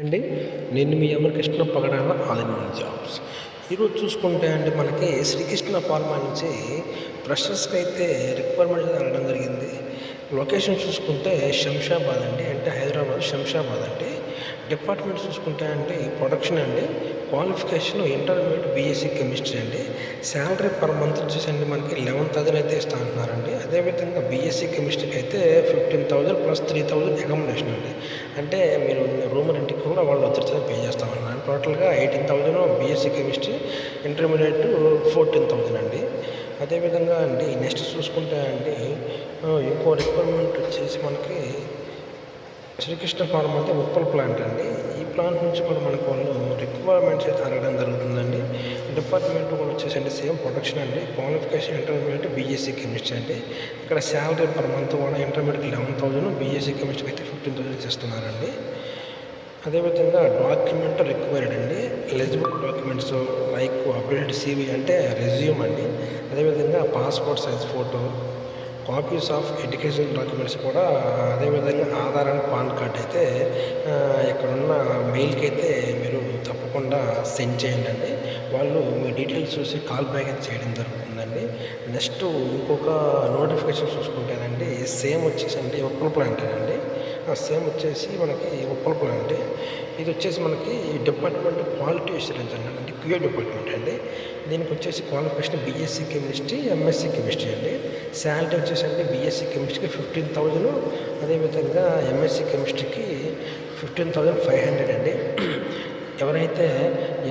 అండి నేను మీ అమర్ కృష్ణ పగడాల ఆదిమూల జాబ్స్. ఈరోజు చూసుకుంటే అంటే మనకి శ్రీకృష్ణ ఫార్మా నుంచి ఫ్రెషర్స్కి అయితే రిక్వైర్మెంట్ వెళ్ళడం జరిగింది. లొకేషన్ చూసుకుంటే శంషాబాద్ అండి అంటే హైదరాబాద్ శంషాబాద్ అండి. డిపార్ట్మెంట్ చూసుకుంటే అంటే ప్రొడక్షన్ అండి క్వాలిఫికేషన్ ఇంటర్మీడియట్ బీఎస్సీ కెమిస్ట్రీ అండి. శాలరీ పర్ మంత్ వచ్చేసండి మనకి లెవెన్ థౌసండ్ అయితే ఇస్తా అంటున్నారండి అదేవిధంగా బీఎస్సీ కెమిస్ట్రీకి అయితే fifteen thousand plus three thousand accommodation అండి. అంటే మీరు రూమ్ రెంట్కి కూడా వాళ్ళు వచ్చేసరికి పే చేస్తామన్నారు. టోటల్గా eighteen thousand BSc chemistry intermediate fourteen thousand అండి. అదేవిధంగా అండి నెక్స్ట్ చూసుకుంటే అండి ఇంకో రిక్వైర్మెంట్ వచ్చేసి మనకి శ్రీకృష్ణ ఫార్మ్ అంటే ఉప్పల్ ప్లాంట్ అండి. ఈ ప్లాంట్ నుంచి కూడా మనకు వాళ్ళు రిక్వైర్మెంట్స్ అయితే అడగడం జరుగుతుందండి. డిపార్ట్మెంట్ కూడా వచ్చేసండి సేమ్ ప్రొడక్షన్ అండి. క్వాలిఫికేషన్ ఇంటర్మీడియట్ బీఎస్సీ కెమిస్ట్రీ అండి. ఇక్కడ శాలరీ పర్ మంత్ కూడా intermediate eleven thousand BSc chemistry అయితే ఫిఫ్టీన్ థౌసండ్ చేస్తున్నారండి అదేవిధంగా డాక్యుమెంట్ రిక్వైర్డ్ అండి. Eligible documents like updated CV అంటే రెజ్యూమ్ అండి. అదేవిధంగా passport size photo copies of education documents కూడా అదేవిధంగా ఆధార్ అండ్ పాన్ కార్డ్ అయితే ఇక్కడున్న మెయిల్కి అయితే మీరు తప్పకుండా సెండ్ చేయండి అండి వాళ్ళు మీ డీటెయిల్స్ చూసి కాల్ బ్యాక్ అని చేయడం జరుగుతుందండి. నెక్స్ట్ ఇంకొక నోటిఫికేషన్ చూసుకుంటేనండి సేమ్ వచ్చేసండి ఉప్పల ప్లాంట్ అండి. సేమ్ వచ్చేసి మనకి ఉప్పల ప్లాంట్ ఇది వచ్చేసి మనకి డిపార్ట్మెంట్ క్వాలిటీ అష్యూరెన్స్ అండి. అంటే క్యూఏ డిపార్ట్మెంట్ అండి. దీనికి వచ్చేసి qualification BSc chemistry MSc chemistry అండి. శాలరీ వచ్చేసి అండి బీఎస్సీ కెమిస్ట్రీకి ఫిఫ్టీన్ థౌజండ్ అదేవిధంగా ఎంఎస్సీ కెమిస్ట్రీకి ఫిఫ్టీన్ థౌజండ్ ఫైవ్ హండ్రెడ్ అండి. ఎవరైతే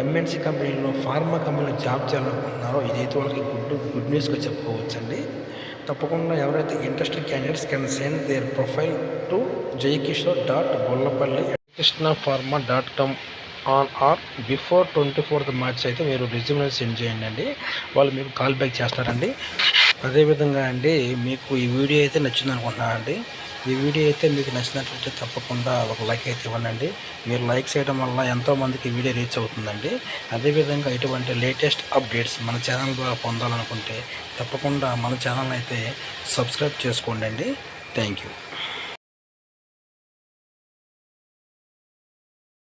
ఎంఎన్సీ కంపెనీలో ఫార్మా కంపెనీలో జాబ్ చేయాలనుకుంటున్నారో ఇదైతే వాళ్ళకి గుడ్ గుడ్ న్యూస్గా చెప్పుకోవచ్చండి. తప్పకుండా ఎవరైతే interested candidates can send their profile to Jayakishore dot Gollapalli Krishna pharma dot com on or before twenty fourth March అయితే మీరు రెజ్యూమ్ సెండ్ చేయండి అండి. వాళ్ళు మీకు కాల్ బ్యాక్ చేస్తారండి. అదేవిధంగా అండి మీకు ఈ వీడియో అయితే నచ్చింది అనుకుంటున్నాను అండి. ఈ వీడియో అయితే మీకు నచ్చినట్లయితే తప్పకుండా ఒక లైక్ అయితే ఇవ్వండి మీరు లైక్ చేయడం వల్ల ఎంతోమందికి ఈ వీడియో రీచ్ అవుతుందండి. అదేవిధంగా ఇటువంటి లేటెస్ట్ అప్డేట్స్ మన ఛానల్ ద్వారా పొందాలనుకుంటే తప్పకుండా మన ఛానల్ అయితే సబ్స్క్రైబ్ చేసుకోండి అండి థ్యాంక్ యూ.